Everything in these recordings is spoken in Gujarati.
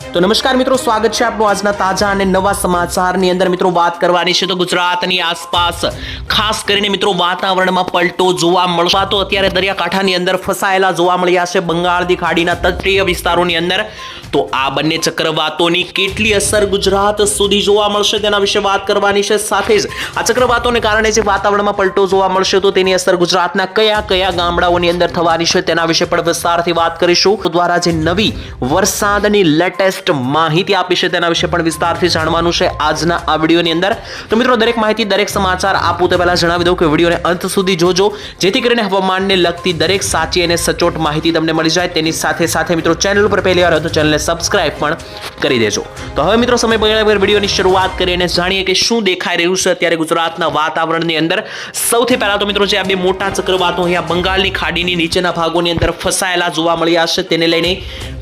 તો નમસ્કાર મિત્રો, સ્વાગત છે આપનું આજના તાજા અને નવા સમાચારની અંદર. મિત્રો, વાત કરવાની છે તો ગુજરાતની આસપાસ, ખાસ કરીને મિત્રો, વાતાવરણમાં પલટો જોવા મળવા તો અત્યારે દરિયાકાંઠાની અંદર ફસાયેલા જોવા મળ્યા છે બંગાળની ખાડીના તટીય વિસ્તારોની અંદર. તો આ બંને ચક્રવાતોની કેટલી અસર ગુજરાત સુધી જોવા મળશે તેના વિશે વાત કરવાની છે. સાથે જ આ ચક્રવાતોને કારણે જે વાતાવરણમાં પલટો જોવા મળશે તો તેની અસર ગુજરાતના કયા કયા ગામડાઓની અંદર થવાની છે તેના વિશે પણ વિસ્તારથી વાત કરીશું. દ્વારા જે નવી વરસાદની લેટેસ્ટ માહિતી આપી છે તેના વિશે પણ વિસ્તારથી જાણવાનું છે આજના આ વિડીયોની અંદર. તો મિત્રો, દરેક માહિતી, દરેક સમાચાર આપું તે પહેલાં જણાવી દઉં કે વિડીયોને અંત સુધી જોજો. જેથી કરીને હવામાનને લગતી દરેક સાચી અને સચોટ માહિતી તમને મળી જાય. તેની સાથે સાથે મિત્રો ચેનલ ઉપર પહેલી વાર હોય તો ચેનલને સબસ્ક્રાઇબ પણ કરી દેજો. તો હવે મિત્રો, સમય બગાડ્યા વિડીયોની શરૂઆત કરીને જાણીએ કે શું દેખાઈ રહ્યું છે અત્યારે ગુજરાતના વાતાવરણની અંદર. સૌથી પહેલાં તો મિત્રો, જે આ બે મોટા ચક્રવાતો અહીંયા બંગાળની ખાડીની નીચેના ભાગોની અંદર ફસાયેલા જોવા મળ્યા છે. તેને લઈને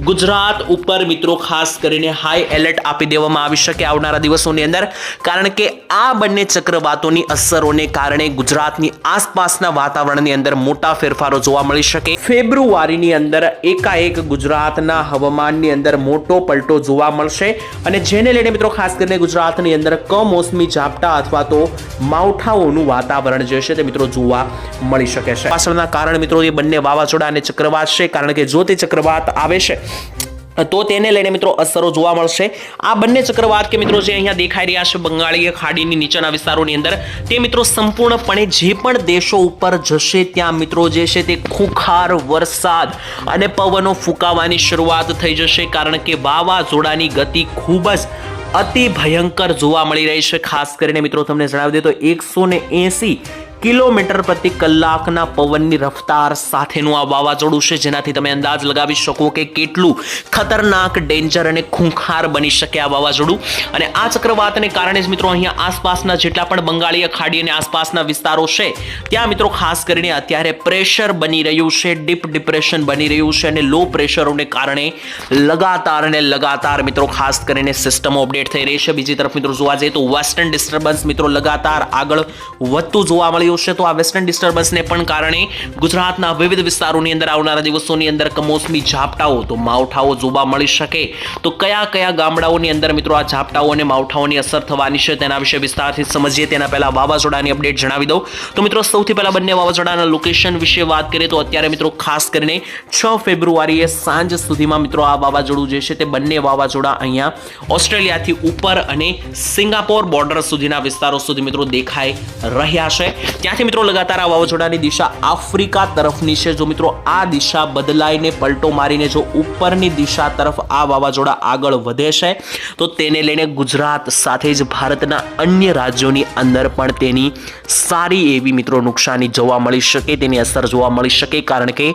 ગુજરાત ઉપર મિત્રો, ખાસ કરીને હાઈ એલર્ટ આપી દેવામાં આવી શકે આવનારા દિવસોની અંદર. કારણ કે આ બંને ચક્રવાતોની અસરોને કારણે ગુજરાતની આસપાસના વાતાવરણની અંદર મોટા ફેરફારો જોવા મળી શકે. ફેબ્રુઆરીની અંદર એકાએક ગુજરાતના હવામાનની અંદર મોટો પલટો જોવા મળશે. અને જેને લઈને મિત્રો ખાસ કરીને ગુજરાતની અંદર કમોસમી ઝાપટા અથવા તો માવઠાઓનું વાતાવરણ જે છે તે મિત્રો જોવા મળી શકે છે. પાછળના કારણ મિત્રો એ બંને વાવાઝોડા અને ચક્રવાત છે. કારણ કે જો તે ચક્રવાત આવે છે તો તેને લઈને મિત્રો અસરો જોવા મળશે. આ બંને ચક્રવાત કે મિત્રો જે અહીંયા દેખાઈ રહ્યા છે બંગાળીય ખાડીની નીચેના વિસ્તારોની અંદર, તે મિત્રો સંપૂર્ણપણે જે પણ દેશો ઉપર જશે, ત્યાં મિત્રો જે છે તે ખુખાર વરસાદ અને પવનો ફૂંકાવાની શરૂઆત થઈ જશે. કારણ કે વાવાઝોડાની ગતિ ખૂબ જ અતિ ભયંકર જોવા મળી રહી છે. ખાસ કરીને મિત્રો તમને જણાવી દે તો એકસો એસી કિલોમીટર પ્રતિ કલાકના પવનની રફતાર સાથેનું આ વાવાઝોડું છે. જેનાથી તમે અંદાજ લગાવી શકો કે કેટલું ખતરનાક, ડેન્જર અને ખૂંખાર બની શકે આ વાવાઝોડું. અને આ ચક્રવાતને કારણે જ મિત્રો અહીંયા આસપાસના જેટલા પણ બંગાળીય ખાડી અને આસપાસના વિસ્તારો છે, ત્યાં મિત્રો ખાસ કરીને અત્યારે પ્રેશર બની રહ્યું છે, ડીપ ડિપ્રેશન બની રહ્યું છે અને લો પ્રેશરોને કારણે લગાતાર અને લગાતાર મિત્રો ખાસ કરીને સિસ્ટમો અપડેટ થઈ રહી છે. બીજી તરફ મિત્રો જોવા જઈએ તો વેસ્ટર્ન ડિસ્ટર્બન્સ મિત્રો લગાતાર આગળ વધતું જોવા મળ્યું છે. તો આ વેસ્ટર્ન ડિસ્ટર્બન્સને પણ કારણે ગુજરાતના વિવિધ વિસ્તારોની અંદર આવનારા દિવસોની અંદર કમોસમી ઝાપટાઓ, તો માવઠાઓ જોવા મળી શકે. તો કયા કયા ગામડાઓની અંદર મિત્રો આ ઝાપટાઓ અને માવઠાઓની અસર થવાની છે તેના વિશે વિસ્તારથી સમજીએ. તેના પહેલાં વાવાઝોડાની અપડેટ જણાવી દઉં. તો મિત્રો સૌથી પહેલાં બંને વાવાઝોડાના લોકેશન વિશે વાત કરીએ તો અત્યારે મિત્રો ખાસ કરીને છ ફેબ્રુઆરીએ સાંજ સુધીમાં મિત્રો આ વાવાઝોડું જે છે તે બંને વાવાઝોડા અહીંયા ઓસ્ટ્રેલિયાથી ઉપર અને સિંગાપોર બોર્ડર સુધીના વિસ્તારો સુધી મિત્રો દેખાઈ રહ્યા છે. ત્યાંથી મિત્રો લગાતાર આ વાવાઝોડાની દિશા આફ્રિકા તરફની છે? જો મિત્રો આ દિશા બદલાઈને પલટો મારીને જો ઉપરની દિશા તરફ આ વાવાઝોડા આગળ વધે છે, તો તેને લઈને ગુજરાત સાથે જ ભારતના અન્ય રાજ્યોની અંદર પણ તેની સારી એવી મિત્રો નુકસાની જોવા મળી શકે, તેની અસર જોવા મળી શકે. કારણ કે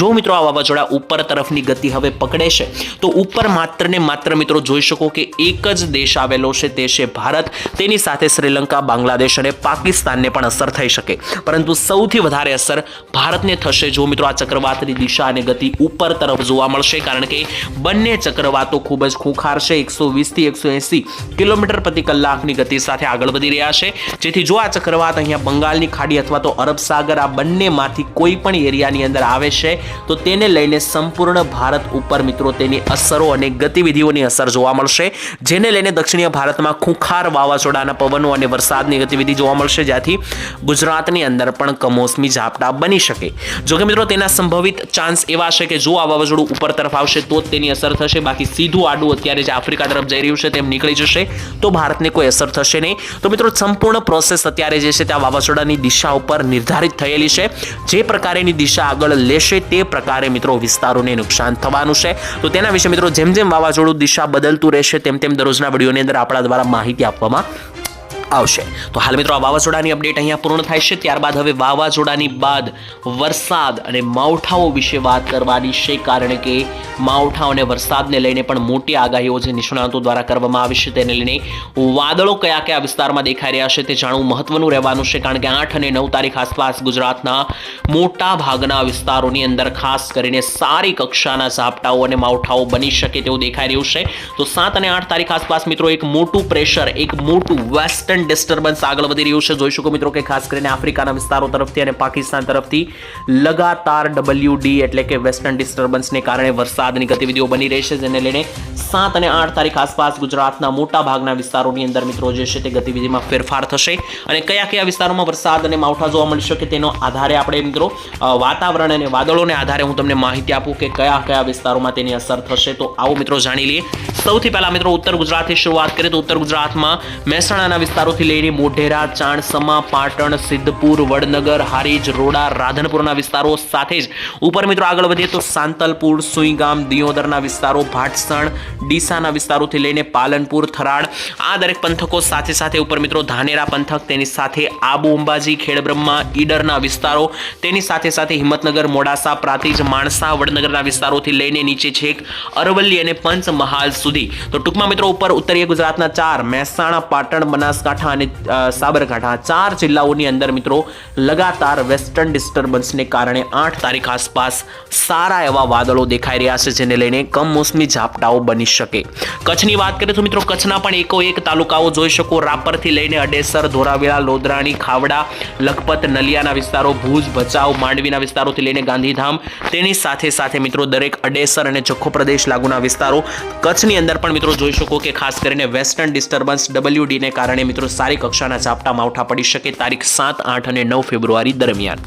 જો મિત્રો આ વાવાઝોડા ઉપર તરફની ગતિ હવે પકડે છે, તો ઉપર માત્ર ને માત્ર મિત્રો જોઈ શકો કે એક જ દેશ આવેલો છે, તે છે ભારત. તેની સાથે શ્રીલંકા, બાંગ્લાદેશ અને પાકિસ્તાનને પણ અસર થઈ શકે. પરંતુ સૌથી વધારે અસર ભારતને થશે જો મિત્રો આ ચક્રવાતની દિશા અને ગતિ ઉપર તરફ જોવા મળશે, કારણ કે બંને ચક્રવાતો ખૂબ જ ખુખાર છે એકસો વીસથી એકસો એંસી કિલોમીટર પ્રતિ કલાકની ગતિ સાથે આગળ વધી રહ્યા છે. જેથી જો આ ચક્રવાત અહીંયા બંગાળની ખાડી અથવા તો અરબ સાગર આ બંનેમાંથી કોઈ પણ એરિયાની અંદર આવે છે, તો તેને લઈને સંપૂર્ણ ભારત ઉપર મિત્રો તેની અસરો અને ગતિવિધિઓની અસર જોવા મળશે. જેને લઈને દક્ષિણીય ભારતમાં ખૂંખાર વાવાઝોડાના પવનો અને વરસાદની ગતિવિધિ જોવા મળશે. જ્યાંથી ગુજરાતની અંદર પણ કમોસમી ઝાપટા બની શકે. જોકે મિત્રો, તેના સંભવિત ચાન્સ એવા છે કે જો આ વાવાઝોડું ઉપર તરફ આવશે તો જ તેની અસર થશે. બાકી સીધું આડું અત્યારે જે આફ્રિકા તરફ જઈ રહ્યું છે તેમ નીકળી જશે, તો ભારતને કોઈ અસર થશે નહીં. તો મિત્રો, સંપૂર્ણ પ્રોસેસ અત્યારે જે છે તે આ વાવાઝોડાની દિશા ઉપર નિર્ધારિત થયેલી છે. જે પ્રકારેની દિશા આગળ લેશે તે પ્રકારે મિત્રો વિસ્તારોને નુકસાન થવાનું છે. તો તેના વિશે મિત્રો, જેમ જેમ વાવાઝોડું દિશા બદલતું રહેશે તેમ તેમ દરરોજના વિડીયોની અંદર આપણા દ્વારા માહિતી આપવામાં આવશે. તો હાલ મિત્રો આ વાવાઝોડાની અપડેટ અહીંયા પૂર્ણ થાય છે. ત્યારબાદ હવે વાવાઝોડાની બાદ વરસાદ અને માવઠાઓ વિશે વાત કરવાની છે, કારણ કે માવઠા અને વરસાદને લઈને પણ મોટી આગાહીઓ જે નિષ્ણાતો દ્વારા કરવામાં આવી છે, તેને લઈને વાદળો કયા કયા વિસ્તારમાં દેખાઈ રહ્યા છે તે જાણવું મહત્વનું રહેવાનું છે, કારણ કે આઠ અને નવ તારીખ આસપાસ ગુજરાતના મોટા ભાગના વિસ્તારોની અંદર ખાસ કરીને સારી કક્ષાના ઝાપટાઓ અને માવઠાઓ બની શકે તેવું દેખાઈ રહ્યું છે. તો સાત અને આઠ તારીખ આસપાસ મિત્રો એક મોટું પ્રેશર એક મોટું વેસ્ટર્ન વેસ્ટર્ન ડિસ્ટર્બન્સ આગળ વધી રહ્યું છે. જોઈ શકો મિત્રો કે ખાસ કરીને આફ્રિકાના વિસ્તારો તરફથી અને પાકિસ્તાન તરફથી લગાતાર ડબલ્યુડી એટલે કે વેસ્ટર્ન ડિસ્ટર્બન્સને કારણે વરસાદની ગતિવિધિઓ બની રહી છે, જેને લઈને સાત અને આઠ તારીખ આસપાસ ગુજરાતના મોટા ભાગના વિસ્તારોની અંદર મિત્રો જે છે તે ગતિવિધિમાં ફેરફાર થશે. અને કયા કયા વિસ્તારોમાં વરસાદ અને માવઠા જોવા મળી શકે તેનો આધારે આપણે મિત્રો વાતાવરણ અને વાદળોને આધારે હું તમને માહિતી આપું કે કયા કયા વિસ્તારોમાં તેની અસર થશે. તો આવો મિત્રો જાણી લઈએ. સૌથી પહેલા મિત્રો ઉત્તર ગુજરાતથી શરૂઆત કરીએ તો ઉત્તર ગુજરાતમાં મહેસાણાના વિસ્તારોથી લઈને મોઢેરા, ચાણસમા, પાટણ, સિદ્ધપુર, વડનગર, હારીજ, રોડા, રાધનપુરના વિસ્તારો સાથે જ. ઉપર મિત્રો આગળ વધીએ તો સાંતલપુર, સુઈગામ, દિયોદરના વિસ્તારો, ભાટસણ, ડીસાના વિસ્તારોથી લઈને પાલનપુર, થરાડ. આ દરેક પંથકો સાથે સાથે ઉપર મિત્રો ધાનેરા પંથક, તેની સાથે આબુ અંબાજી, ખેડબ્રહ્મા, ઈડરના વિસ્તારો, તેની સાથે સાથે હિંમતનગર, મોડાસા, પ્રાતિજ, માણસા, વડનગરના વિસ્તારોથી લઈને નીચે છેક, અરવલ્લી અને પંચમહાલ સુધી. તો ટૂંકમાં મિત્રો ઉપર ઉત્તરીય ગુજરાતના ચાર, મહેસાણા, પાટણ, બનાસકાંઠા અને સાબરકાંઠા ચાર જિલ્લાઓની અંદર મિત્રો લગાતાર વેસ્ટર્ન ડિસ્ટર્બન્સને કારણે આઠ તારીખ આસપાસ સારા એવા વાદળો દેખાઈ રહ્યા છે, જેને લઈને કમોસમી ઝાપટાઓ બની શકે. કચ્છની વાત કરીએ તો મિત્રો કચ્છના પણ એકો એક તાલુકાઓ જોઈ શકો. રાપરથી લઈને અડેસર, ધોરાવીરા, લોદરાણી, ખાવડા, લખપત, નલિયાના વિસ્તારો, ભુજ, ભચાઉ, માંડવીના વિસ્તારોથી લઈને ગાંધીધામ. તેની સાથે સાથે મિત્રો દરેક અડેસર અને જખો પ્રદેશ લાગુના વિસ્તારો કચ્છની અંદર પણ મિત્રો જોઈ શકો કે ખાસ કરીને વેસ્ટર્ન ડિસ્ટર્બન્સ ડબલ્યુડીને કારણે મિત્રો સારી કક્ષાના ઝાપટા માવઠા પડી શકે તારીખ સાત, આઠ અને નવ ફેબ્રુઆરી દરમિયાન.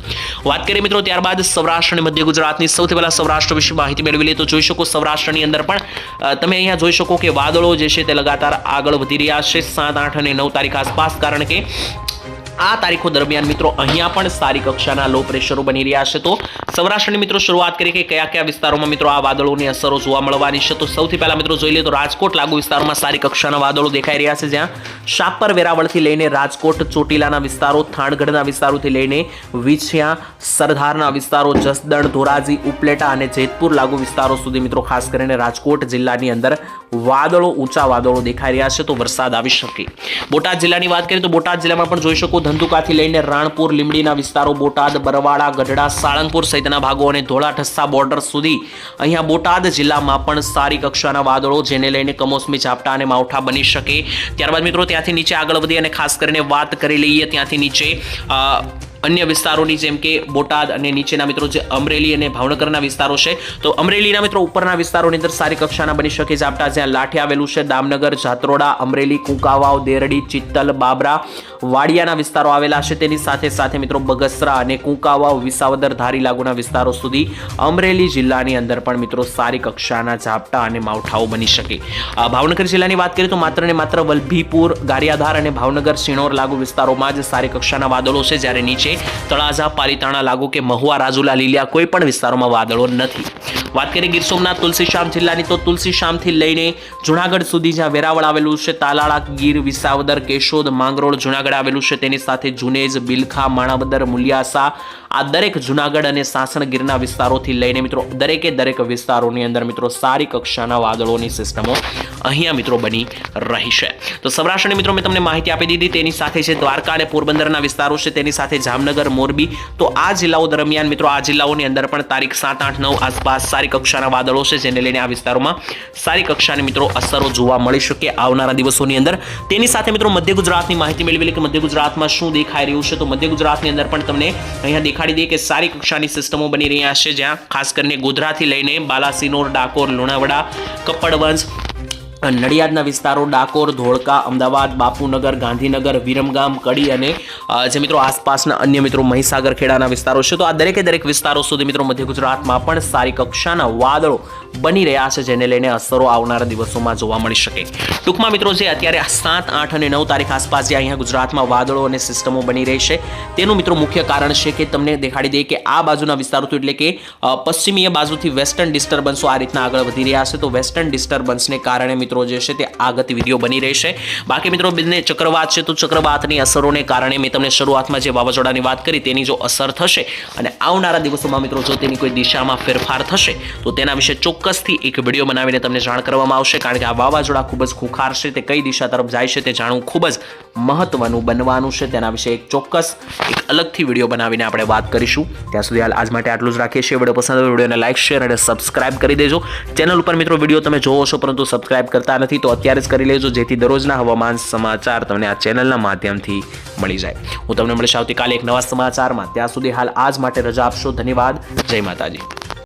વાત કરીએ મિત્રો ત્યારબાદ સૌરાષ્ટ્ર અને મધ્ય ગુજરાતની સૌથી પહેલાં સૌરાષ્ટ્ર વિશે માહિતી મેળવી લઈએ તો જોઈ શકો સૌરાષ્ટ્રની અંદર પણ તમે અહીંયા જોઈ શકો કે વાદળો જે છે તે લગાતાર આગળ વધી રહ્યા છે. સાત, આઠ અને નવ તારીખ આસપાસ, કારણ કે આ તારીખો દરમિયાન મિત્રો અહીંયા પણ સારી કક્ષાના લો પ્રેશરો બની રહ્યા છે. તો સૌરાષ્ટ્રની મિત્રો શરૂઆત કરી કે કયા કયા વિસ્તારોમાં મિત્રો આ વાદળોની અસરો જોવા મળવાની છે. તો સૌથી પહેલા મિત્રો જોઈ લઈએ તો રાજકોટ લાગુ વિસ્તારોમાં સારી કક્ષાના વાદળો દેખાઈ રહ્યા છે, જ્યાં શાપર વેરાવળથી લઈને રાજકોટ, ચોટીલાના વિસ્તારો, થાણગઢના વિસ્તારોથી લઈને વિછિયા સરદારના વિસ્તારો, જસદણ, ધોરાજી, ઉપલેટા અને જેતપુર લાગુ વિસ્તારો સુધી મિત્રો ખાસ કરીને રાજકોટ જિલ્લાની અંદર વાદળો, ઊંચા વાદળો દેખાઈ રહ્યા છે. તો વરસાદ આવી શકે. બોટાદ જિલ્લાની વાત કરીએ તો બોટાદ જિલ્લામાં પણ જોઈ શકો ધંધુકાથી લઈને રાણપુર લીમડીના વિસ્તારો, બોટાદ બરવાડા ગઢડા, સાળંગપુર સહિતના ભાગો અને ધોળા ઠસ્સા બોર્ડર સુધી. અહીંયા બોટાદ જિલ્લામાં પણ સારી કક્ષાના વાદળો જેને લઈને કમોસમી ઝાપટા અને માવઠા બની શકે. ત્યારબાદ મિત્રો ત્યાંથી નીચે આગળ વધી અને ખાસ કરીને વાત કરી લઈએ ત્યાંથી નીચે અન્ય વિસ્તારોની જેમ કે બોટાદ અને નીચેના મિત્રો જે અમરેલી અને ભાવનગરના વિસ્તારો છે, તો અમરેલીના મિત્રો ઉપરના વિસ્તારોની અંદર સારી કક્ષાના બની શકે ઝાપટા, જ્યાં લાઠી આવેલું છે દામનગર, જાત્રોડા, અમરેલી, કુંકાવાવ, દેરડી, ચિત્તલ, બાબરા, વાડિયાના વિસ્તારો આવેલા છે. તેની સાથે સાથે મિત્રો બગસરા અને કુંકાવાવ, વિસાવદર ધારી લાગુના વિસ્તારો સુધી અમરેલી જિલ્લાની અંદર પણ મિત્રો સારી કક્ષાના ઝાપટા અને માવઠાઓ બની શકે. ભાવનગર જિલ્લાની વાત કરીએ તો માત્ર ને માત્ર વલભીપુર, ગારિયાધાર અને ભાવનગર, શિણોર લાગુ વિસ્તારોમાં જ સારી કક્ષાના વાદળો છે. જ્યારે નીચે તળાજા પાલીતાણા લાગુ કે મહુવા રાજુલા લીલિયા કોઈ પણ વિસ્તારોમાં વાદળો નથી. વાત કરીએ ગીર સોમનાથ તુલસીશ્યામ જિલ્લાની, તો તુલસીશ્યામથી લઈને જુનાગઢ સુધી જ્યાં વેરાવળ આવેલું છે તાલાળા, ગીર, વિસાવદર, કેશોદ, માંગરોળ, જુનાગઢ આવેલું છે. તેની સાથે જુનેજ, બિલખા, માણાવદર, મુલિયાસા, આ દરેક જુનાગઢ અને સાસણગીરના વિસ્તારોથી લઈને મિત્રો, દરેકે દરેક વિસ્તારોની અંદર મિત્રો, સારી કક્ષાના વાદળોની સિસ્ટમો અહીંયા મિત્રો બની રહી છે. તો સૌરાષ્ટ્રની મિત્રો, મેં તમને માહિતી આપી દીધી. તેની સાથે છે દ્વારકા અને પોરબંદરના વિસ્તારો છે. તેની સાથે જામનગર, મોરબી. તો આ જિલ્લાઓ દરમિયાન મિત્રો, આ જિલ્લાઓની અંદર પણ તારીખ સાત, આઠ, નવ આસપાસ સારી કક્ષાના વાદળો છે, જેને લઈને આ વિસ્તારોમાં સારી કક્ષાની મિત્રો અસરો જોવા મળી શકે આવનારા દિવસોની અંદર. તેની સાથે મિત્રો મધ્ય ગુજરાતની માહિતી મેળવી કે મધ્ય ગુજરાતમાં શું દેખાઈ રહ્યું છે, તો મધ્ય ગુજરાતની અંદર પણ તમને અહીંયા દેખાડી દઈએ કે સારી કક્ષાની સિસ્ટમો બની રહ્યા છે, જ્યાં ખાસ કરીને ગોધરાથી લઈને બાલાસિનોર, ડાકોર, લુણાવાડા, કપડવંજ નડિયાદના વિસ્તારો ડાકોર, ધોળકા, અમદાવાદ, બાપુનગર, ગાંધીનગર, વિરમગામ, કડી અને જે મિત્રો આસપાસના અન્ય મિત્રો મહીસાગર ખેડાના વિસ્તારો છે. તો આ દરેકે દરેક વિસ્તારો સુધી મિત્રો મધ્ય ગુજરાતમાં પણ સારી કક્ષાના વાદળો બની રહ્યા છે, જેને લઈને અસરો આવનારા દિવસોમાં જોવા મળી શકે. ટૂંકમાં મિત્રો, જે અત્યારે સાત, આઠ અને નવ તારીખ આસપાસ જે અહીંયા ગુજરાતમાં વાદળો અને સિસ્ટમો બની રહી છે, તેનું મિત્રો મુખ્ય કારણ છે કે તમને દેખાડી દઈએ કે આ બાજુના વિસ્તારોથી એટલે કે પશ્ચિમીય બાજુથી વેસ્ટર્ન ડિસ્ટર્બન્સો આ રીતના આગળ વધી રહ્યા છે. તો વેસ્ટર્ન ડિસ્ટર્બન્સને કારણે મિત્રો જે છે તે આ ગતિવિધિઓ બની રહી છે. બાકી મિત્રો, બંને ચક્રવાત છે તો ચક્રવાતની અસરોને કારણે મેં તમને શરૂઆતમાં જે વાવાઝોડાની વાત કરી તેની જો અસર થશે અને આવનારા દિવસોમાં મિત્રો, જો તેની કોઈ દિશામાં ફેરફાર થશે, તો તેના વિશે ચોક્કસ ચોક્કસથી એક વીડિયો બનાવીને તમને જાણ કરવામાં આવશે, કારણ કે આ વાવાઝોડા ખૂબ જ ખુખાર છે, તે કઈ દિશા તરફ જાય છે તે જાણવું ખૂબ જ મહત્વનું બનવાનું છે. તેના વિશે એક ચોક્કસ, એક અલગથી વીડિયો બનાવીને આપણે વાત કરીશું. ત્યાં સુધી હાલ આજ માટે આટલું જ રાખીએ છીએ. વીડિયો પસંદ આવે વિડીયોને લાઇક શેર અને સબસ્ક્રાઇબ કરી દેજો. ચેનલ ઉપર મિત્રો વીડિયો તમે જોવો છો, પરંતુ સબસ્ક્રાઇબ કરતા નથી, તો અત્યારે જ કરી લેજો, જેથી દરરોજના હવામાન સમાચાર તમને આ ચેનલના માધ્યમથી મળી જાય. હું તમને મળીશ આવતીકાલે એક નવા સમાચારમાં. ત્યાં સુધી હાલ આજ માટે રજા આપશો. ધન્યવાદ. જય માતાજી.